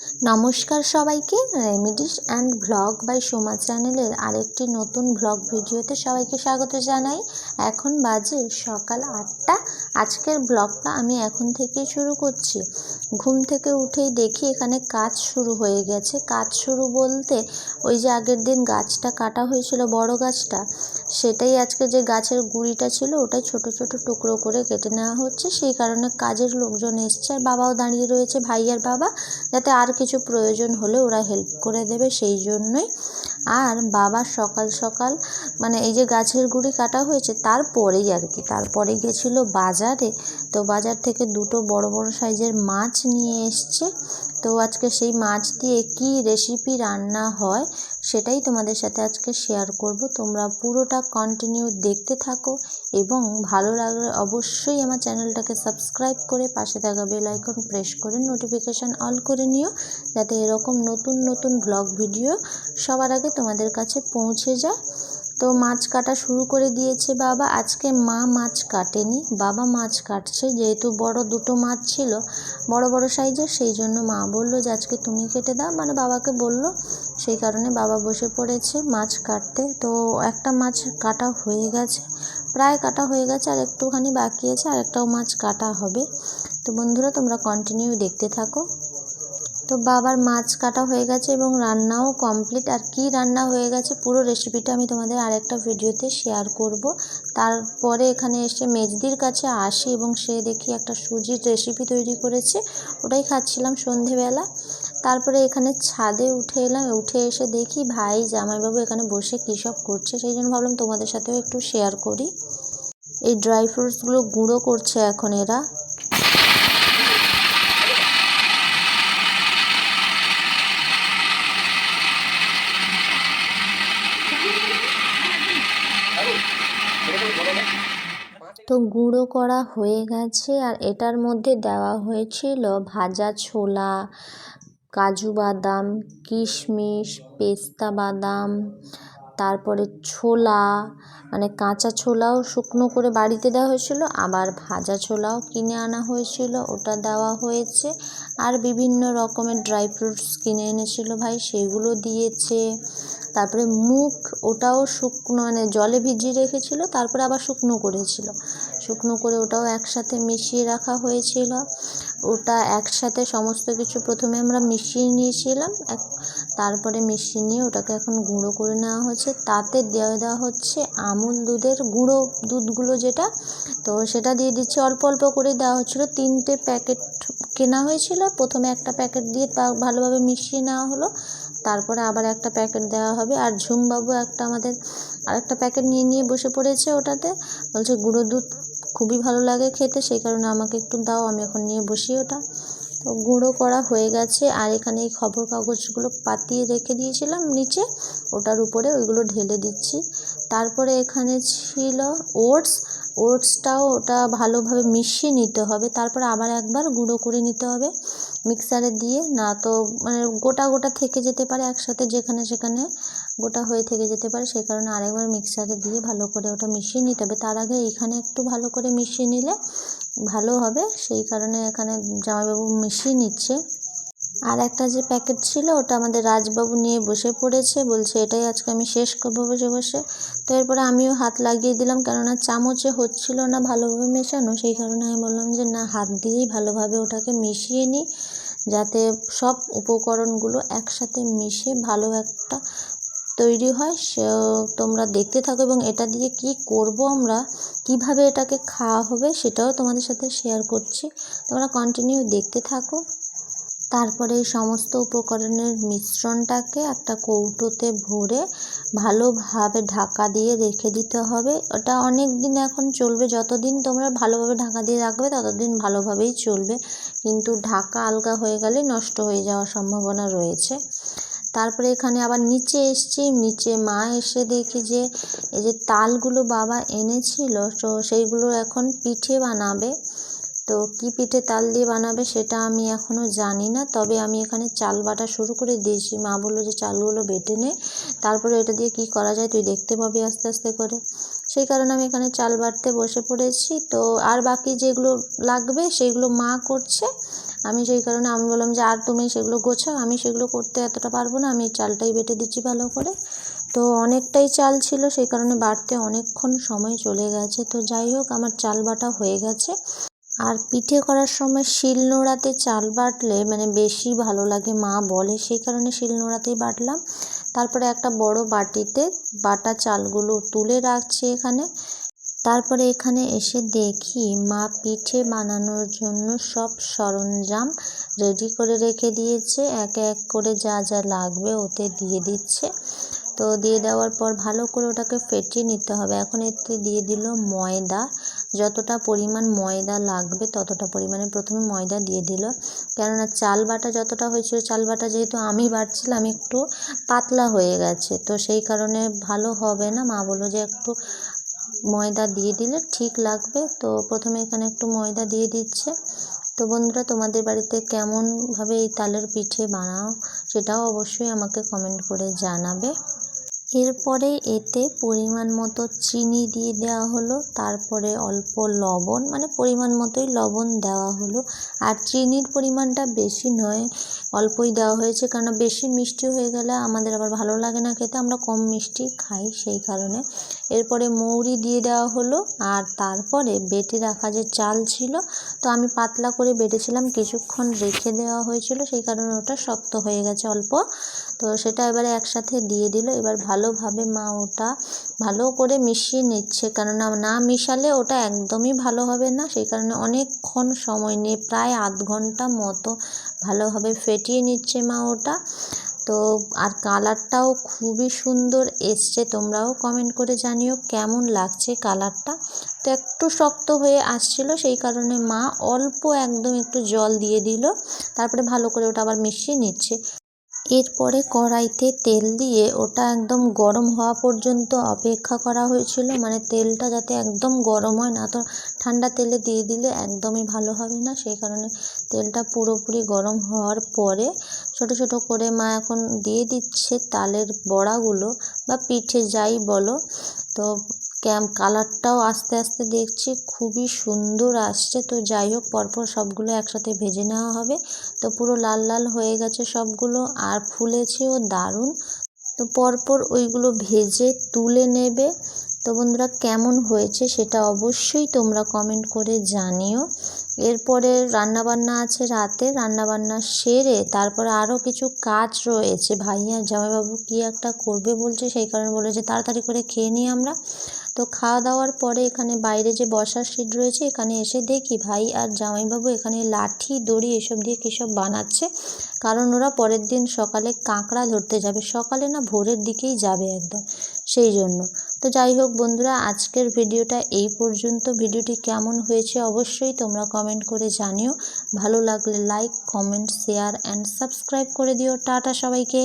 নমস্কার সবাইকে remedies and blog by Soma চ্যানেলের আরেকটি নতুন ব্লগ ভিডিওতে সবাইকে স্বাগত জানাই। এখন বাজে সকাল আটটা। আজকের ব্লগটা আমি এখন থেকেই শুরু করছি। ঘুম থেকে উঠেই দেখি এখানে কাজ শুরু হয়ে গেছে। কাজ শুরু বলতে ওই যে আগের দিন গাছটা কাটা হয়েছিল, বড় গাছটা, সেটাই আজকে যে গাছের গুঁড়িটা ছিল, ওটাই ছোট ছোট টুকরো করে কেটে নেওয়া হচ্ছে। সেই কারণে কাজের লোকজন এসছে, আর বাবাও দাঁড়িয়ে রয়েছে ভাইয়ার বাবা, যাতে আর কিছু প্রয়োজন হলে ওরা হেল্প করে দেবে সেই জন্যই আর বাবা সকাল সকাল মানে এই যে গাছের গুঁড়ি কাটা হয়েছে, তারপরেই আর কি, তারপরে গেছিল বাজারে। তো বাজার থেকে দুটো বড় বড় সাইজের মাছ নিয়ে এসছে। তো আজকে সেই মাছ দিয়ে কি রেসিপি রান্না হয়, সেটাই তোমাদের সাথে আজকে শেয়ার করব। তোমরা পুরোটা কন্টিনিউ দেখতে থাকো এবং ভালো লাগলে অবশ্যই আমার চ্যানেলটাকে সাবস্ক্রাইব করে পাশে থাকা বেল আইকন প্রেস করে নোটিফিকেশান অল করে নিও, যাতে এরকম নতুন নতুন ব্লগ ভিডিও সবার আগে তোমাদের কাছে পৌঁছে যায় তো মাছ কাটা শুরু করে দিয়েছে বাবা। আজকে মা মাছ কাটেনি, বাবা মাছ কাটছে। যেহেতু বড় দুটো মাছ ছিল, বড় বড় সাইজের, সেই জন্য মা বলল যে, আজকে তুমি কেটে দাও। মানে বাবাকে বলল, সেই কারণে বাবা বসে পড়েছে মাছ কাটতে। তো একটা মাছ কাটা হয়ে গেছে, প্রায় কাটা হয়ে গেছে, আর একটুখানি বাকি আছে, আর একটাও মাছ কাটা হবে। তো বন্ধুরা, তোমরা কন্টিনিউ দেখতে থাকো। তো বাবার মাছ কাটা হয়ে গেছে এবং রান্নাও কমপ্লিট। আর কি রান্না হয়ে গেছে পুরো রেসিপিটা আমি তোমাদের আরেকটা ভিডিওতে শেয়ার করব। তারপরে এখানে এসে মেজদির কাছে আসি এবং সে দেখি একটা সুজির রেসিপি তৈরি করেছে। ওটাই খাচ্ছিলাম সন্ধেবেলা। তারপরে এখানে ছাদে উঠে এলাম, উঠে এসে দেখি ভাই, জামাইবাবু এখানে বসে কী সব করছে, সেই জন্য ভাবলাম তোমাদের সাথেও একটু শেয়ার করি। এই ড্রাই ফ্রুটসগুলো গুঁড়ো করছে এখন এরা। তো গুঁড়ো করা হয়ে গেছে আর এটার মধ্যে দেওয়া হয়েছিল ভাজা ছোলা, কাজু বাদাম, কিশমিশ, পেস্তা বাদাম, তারপরে ছোলা মানে কাঁচা ছোলাও শুকনো করে বাড়িতে দেওয়া হয়েছিল, আবার ভাজা ছোলাও কিনে আনা হয়েছিল, ওটা দেওয়া হয়েছে। আর বিভিন্ন রকমের ড্রাই ফ্রুটস কিনে এনেছিল ভাই, সেগুলো দিয়েছে। তারপরে মুখ ওটাও শুকনো মানে জলে ভিজিয়ে রেখেছিল তারপরে আবার শুকনো করেছিল। শুকনো করে ওটাও একসাথে মিশিয়ে রাখা হয়েছিল। ওটা একসাথে সমস্ত কিছু প্রথমে আমরা মিশিয়ে নিয়েছিলাম। এক, তারপরে মিশিয়ে নিয়ে ওটাকে এখন গুঁড়ো করে নেওয়া হচ্ছে। তাতে দেওয়া দেওয়া হচ্ছে আমুল দুধের গুঁড়ো দুধগুলো যেটা, তো সেটা দিয়ে দিচ্ছি। অল্প অল্প করে দেওয়া হচ্ছিল। তিনটে প্যাকেট কেনা হয়েছিল। প্রথমে একটা প্যাকেট দিয়ে তা ভালোভাবে মিশিয়ে নেওয়া হলো। তারপরে আবার একটা প্যাকেট দেওয়া হবে। আর ঝুমবাবু একটা আমাদের আরেকটা প্যাকেট নিয়ে নিয়ে বসে পড়েছে ওটাতে। বলছে, গুঁড়ো দুধ খুবই ভালো লাগে খেতে, সেই কারণে আমাকে একটু দাও, আমি এখন নিয়ে বসি ওটা। তো গুঁড়ো করা হয়ে গেছে, আর এখানে এই খবর কাগজগুলো পাতিয়ে রেখে দিয়েছিলাম নিচে, ওটার উপরে ওইগুলো ঢেলে দিচ্ছি। তারপরে এখানে ছিল ওটস, ওটসটাও ওটা ভালোভাবে মিশিয়ে নিতে হবে, তারপরে আবার একবার গুঁড়ো করে নিতে হবে মিক্সারে দিয়ে, না তো মানে গোটা গোটা থেকে যেতে পারে একসাথে যেখানে সেখানে গোটা হয়ে থেকে যেতে পারে, সেই কারণে আরেকবার মিক্সারে দিয়ে ভালো করে ওটা মিশিয়ে নিতে হবে। তার আগে এখানে একটু ভালো করে মিশিয়ে নিলে ভালো হবে, সেই কারণে এখানে জামাইবাবু মিশিয়ে নিচ্ছে। আর একটা যে প্যাকেট ছিল, ওটা আমাদের রাজবাবু নিয়ে বসে পড়েছে, বলছে এটাই আজকে আমি শেষ করব বসে বসে। তো এরপরে আমিও হাত লাগিয়ে দিলাম, কেননা চামচে হচ্ছিল না ভালোভাবে মেশানো, সেই কারণে আমি বললাম যে না, হাত দিয়েই ভালোভাবে ওটাকে মিশিয়ে নিই, যাতে সব উপকরণগুলো একসাথে মিশে ভালো একটা তৈরি হয়, সে, তোমরা দেখতে থাকো এবং এটা দিয়ে কি করব আমরা, কীভাবে এটাকে খাওয়া হবে সেটাও তোমাদের সাথে শেয়ার করছি। তোমরা কন্টিনিউ দেখতে থাকো। তারপরে এই সমস্ত উপকরণের মিশ্রণটাকে একটা কৌটোতে ভরে ভালোভাবে ঢাকা দিয়ে রেখে দিতে হবে। ওটা অনেক দিন এখন চলবে, যতদিন তোমরা ভালোভাবে ঢাকা দিয়ে রাখবে ততদিন ভালোভাবেই চলবে। কিন্তু ঢাকা আলগা হয়ে গেলে নষ্ট হয়ে যাওয়ার সম্ভাবনা রয়েছে। তারপরে এখানে আবার নিচে এসছি, নিচে মা এসে দেখি যে এই যে তালগুলো বাবা এনেছিল, তো সেইগুলো এখন পিঠে বানাবে। তো কী পিঠে তাল দিয়ে বানাবে সেটা আমি এখনও জানি না, তবে আমি এখানে চাল বাটা শুরু করে দিয়েছি। মা বলল যে চালগুলো বেটে নে, তারপরে এটা দিয়ে কি করা যায় তুই দেখতে পাবি আস্তে আস্তে করে। সেই কারণে আমি এখানে চাল বাটতে বসে পড়েছি। তো আর বাকি যেগুলো লাগবে সেগুলো মা করছে আমি সেই কারণে আমি বললাম যে, আর তুমি সেগুলো গোছাও আমি সেগুলো করতে এতটা পারব না, আমি চালটাই বেটে দিচ্ছি ভালো করে। তো অনেকটাই চাল ছিল, সেই কারণে বাটতে অনেকক্ষণ সময় চলে গেছে। তো যাই হোক, আমার চাল বাটা হয়ে গেছে। আর পিঠে করার সময় শিল নোড়াতে চাল বাটলে মানে বেশি ভালো লাগে, মা বলে, সেই কারণে শিল নোড়াতেই বাটলাম। তারপরে একটা বড় বাটিতে বাটা চালগুলো তুলে রাখছি এখানে। তারপরে এখানে এসে দেখি মা পিঠে বানানোর জন্য সব সরঞ্জাম রেডি করে রেখে দিয়েছে। এক এক করে যা যা লাগবে ওতে দিয়ে দিচ্ছে। তো দিয়ে দেওয়ার পর ভালো করে ওটাকে ফেটিয়ে নিতে হবে। এখন এতে দিয়ে দিল ময়দা। যতটা পরিমাণ ময়দা লাগবে ততটা পরিমাণে প্রথমে ময়দা দিয়ে দিল। কেননা চাল বাটা যতটা হয়েছিল, চাল বাটা যেহেতু আমি বাটছিলাম, একটু পাতলা হয়ে গেছে। তো সেই কারণে ভালো হবে না। মা বলল যে একটু ময়দা দিয়ে দিলে ঠিক লাগবে। তো প্রথমে এখানে একটু ময়দা দিয়ে দিচ্ছে। তো বন্ধুরা, তোমাদের বাড়িতে কেমনভাবে এই তালের পিঠে বানাও সেটাও অবশ্যই আমাকে কমেন্ট করে জানাবে। এরপরে এতে পরিমাণ মতো চিনি দিয়ে দেওয়া হলো, তারপরে অল্প লবণ মানে পরিমাণ মতোই লবণ দেওয়া হলো। আর চিনির পরিমাণটা বেশি নয়, অল্পই দেওয়া হয়েছে কারণ বেশি মিষ্টি হয়ে গেলে আমাদের আবার ভালো লাগে না খেতে, আমরা কম মিষ্টি খাই সেই কারণে। এরপরে মৌরি দিয়ে দেওয়া হলো, আর তারপরে বেটে রাখা যে চাল ছিল, তো আমি পাতলা করে বেটেছিলাম, কিছুক্ষণ রেখে দেওয়া হয়েছিল, সেই কারণে ওটা শক্ত হয়ে গেছে অল্প। তো সেটা এবারে একসাথে দিয়ে দিল। এবার ভালোভাবে মা ওটা ভালো করে মিশিয়ে নিচ্ছে। কেননা না মিশালে ওটা একদমই ভালো হবে না। সেই কারণে অনেকক্ষণ সময় নিয়ে প্রায় আধ ঘণ্টা মতো ভালোভাবে ফেটিয়ে নিচ্ছে মা ওটা। তো আর কালারটাও খুবই সুন্দর এসছে। তোমরাও কমেন্ট করে জানিও কেমন লাগছে কালারটা। তো একটু শক্ত হয়ে আসছিল, সেই কারণে মা অল্প একদম একটু জল দিয়ে দিল। তারপরে ভালো করে ওটা আবার মিশিয়ে নিচ্ছে। এরপরে কড়াইতে তেল দিয়ে ওটা একদম গরম হওয়া পর্যন্ত অপেক্ষা করা হয়েছিল। মানে তেলটা যাতে একদম গরম হয় না, তো ঠান্ডা তেলে দিয়ে দিলে একদমই ভালো হবে না। সেই কারণে তেলটা পুরোপুরি গরম হওয়ার পরে ছোট ছোট করে মা এখন দিয়ে দিচ্ছে তালের বড়াগুলো বা পিঠে যাই বলো। তো ক্যাম কালারটাও আস্তে আস্তে দেখছি, খুবই সুন্দর আসছে। তো যাই হোক, পরপর সবগুলো একসাথে ভেজে নেওয়া হবে। তো পুরো লাল লাল হয়ে গেছে সবগুলো, আর ফুলেছেও দারুণ। তো পরপর ওইগুলো ভেজে তুলে নেবে। তো বন্ধুরা, কেমন হয়েছে সেটা অবশ্যই তোমরা কমেন্ট করে জানিও। এরপরে রান্নাবান্না আছে রাতে, রান্নাবান্না সেরে তারপরে আরও কিছু কাজ রয়েছে। ভাইয়া, জামাইবাবু কী একটা করবে বলছে, সেই কারণে বলে যে তাড়াতাড়ি করে খেয়ে নিই আমরা। তো খাওয়া দাওয়ার পরে এখানে বাইরে যে বসার সিট রয়েছে, এখানে এসে দেখি ভাই আর জামাইবাবু এখানে লাঠি, দড়ি এসব দিয়ে কী সব বানাচ্ছে। কারণ ওরা পরের দিন সকালে কাঁকড়া ধরতে যাবে, সকালে না ভোরের দিকেই যাবে একদম। সেই জন্য। তো যাই হোক বন্ধুরা, আজকের ভিডিওটা এই পর্যন্ত। ভিডিওটি কেমন হয়েছে অবশ্যই তোমরা কমেন্ট করে জানিও। ভালো লাগলে like comment share and subscribe করে দিও। টাটা সবাইকে।